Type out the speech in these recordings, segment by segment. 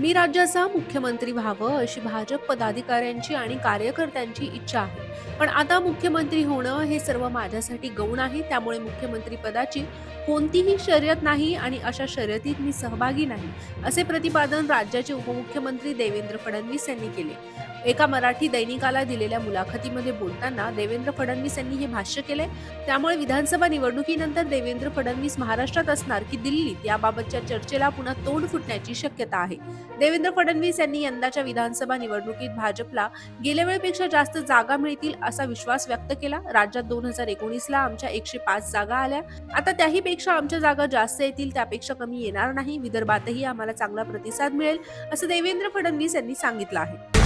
मी राज्याचा मुख्यमंत्री व्हावं अशी भाजप पदाधिकाऱ्यांची आणि कार्यकर्त्यांची इच्छा आहे. पण आता मुख्यमंत्री होणं हे सर्व माझ्यासाठी गौण आहे. त्यामुळे मुख्यमंत्री पदाची कोणतीही शर्यत नाही आणि अशा शर्यतीत मी सहभागी नाही असे प्रतिपादन राज्याचे उपमुख्यमंत्री देवेंद्र फडणवीस यांनी केले. एका मराठी दैनिकाला दिलेल्या मुलाखतीमध्ये बोलताना देवेंद्र फडणवीस यांनी हे भाष्य केले त्यामुळे विधानसभा निवडणुकीनंतर देवेंद्र फडणवीस महाराष्ट्रात असणार की दिल्लीत याबाबतच्या चर्चेला पुन्हा तोंड फुटण्याची शक्यता आहे. देवेंद्र फडणवीस यांनी यंदाच्या विधानसभा निवडणुकीत भाजपला गेल्या वेळेपेक्षा जास्त जागा मिळतील असा विश्वास व्यक्त केला. राज्यात दोन हजार एकोणीसला आमच्या एकशे पाच जागा आल्या. आता त्याही पेक्षा आमच्या जागा जास्त येतील त्यापेक्षा कमी येणार नाही. विदर्भातही आम्हाला चांगला प्रतिसाद मिळेल असं देवेंद्र फडणवीस यांनी सांगितलं आहे.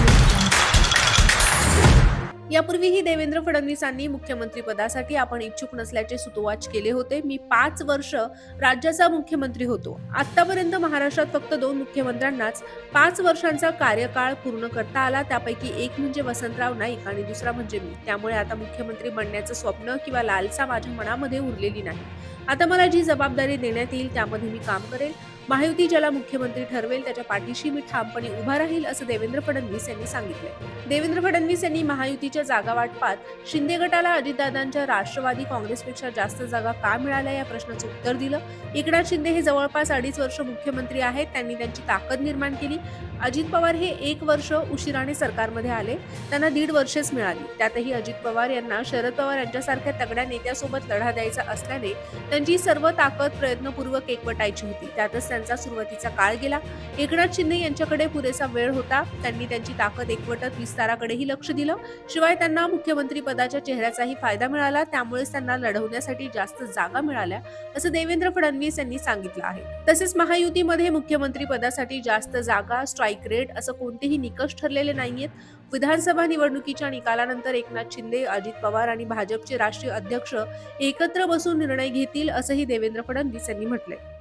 यापूर्वीही देवेंद्र फडणवीसांनी मुख्यमंत्री पदासाठी आपण इच्छुक नसल्याचे सुतोवाच केले होते. मी पाच वर्ष राज्याचा मुख्यमंत्री होतो. आतापर्यंत महाराष्ट्रात फक्त दोन मुख्यमंत्र्यांनाच पाच वर्षांचा कार्यकाळ पूर्ण करता आला. त्यापैकी एक म्हणजे वसंतराव नाईक आणि दुसरा म्हणजे मी. त्यामुळे आता मुख्यमंत्री बनण्याचं स्वप्न किंवा लालसा माझ्या मनामध्ये उरलेली नाही. आता मला जी जबाबदारी देण्यात येईल त्यामध्ये मी काम करेल. महायुती ज्याला मुख्यमंत्री ठरवेल त्याच्या पाठीशी मी ठामपणे उभा राहील असं देवेंद्र फडणवीस यांनी सांगितले देवेंद्र फडणवीस यांनी महायुतीच्या जागा वाटपात शिंदे गटाला अजितदादांच्या राष्ट्रवादी काँग्रेसपेक्षा जास्त जागा का मिळाल्या या प्रश्नाचं उत्तर दिलं. एकनाथ शिंदे हे जवळपास अडीच वर्ष मुख्यमंत्री आहेत त्यांनी त्यांची ताकद निर्माण केली. अजित पवार हे एक वर्ष उशिराने सरकारमध्ये आले त्यांना दीड वर्षेच मिळाली. त्यातही अजित पवार यांना शरद पवार यांच्यासारख्या तगड्या नेत्यासोबत लढा द्यायचा असल्याने त्यांची सर्व ताकद प्रयत्नपूर्वक एकवटायची होती. त्यातच त्यांचा सुरुवातीचा काळ गेला. एकनाथ शिंदे यांच्याकडे पुरेसा वेळ होता. त्यांनी त्यांची ताकद एकवटत विस्ताराकडेही लक्ष दिलं. शिवाय त्यांना मुख्यमंत्री पदाच्या चेहऱ्याचाही फायदा मिळाला. त्यामुळेच त्यांना लढवण्यासाठी जास्त जागा मिळाल्या असं देवेंद्र फडणवीस यांनी सांगितलं आहे. तसेच महायुतीमध्ये मुख्यमंत्री पदासाठी जास्त जागा स्ट्राईक रेट असं कोणतेही निकष ठरलेले नाहीयेत. विधानसभा निवडणुकीच्या निकालानंतर एकनाथ शिंदे अजित पवार आणि भाजपचे राष्ट्रीय अध्यक्ष एकत्र बसून निर्णय घेतील असंही देवेंद्र फडणवीस यांनी म्हटलंय.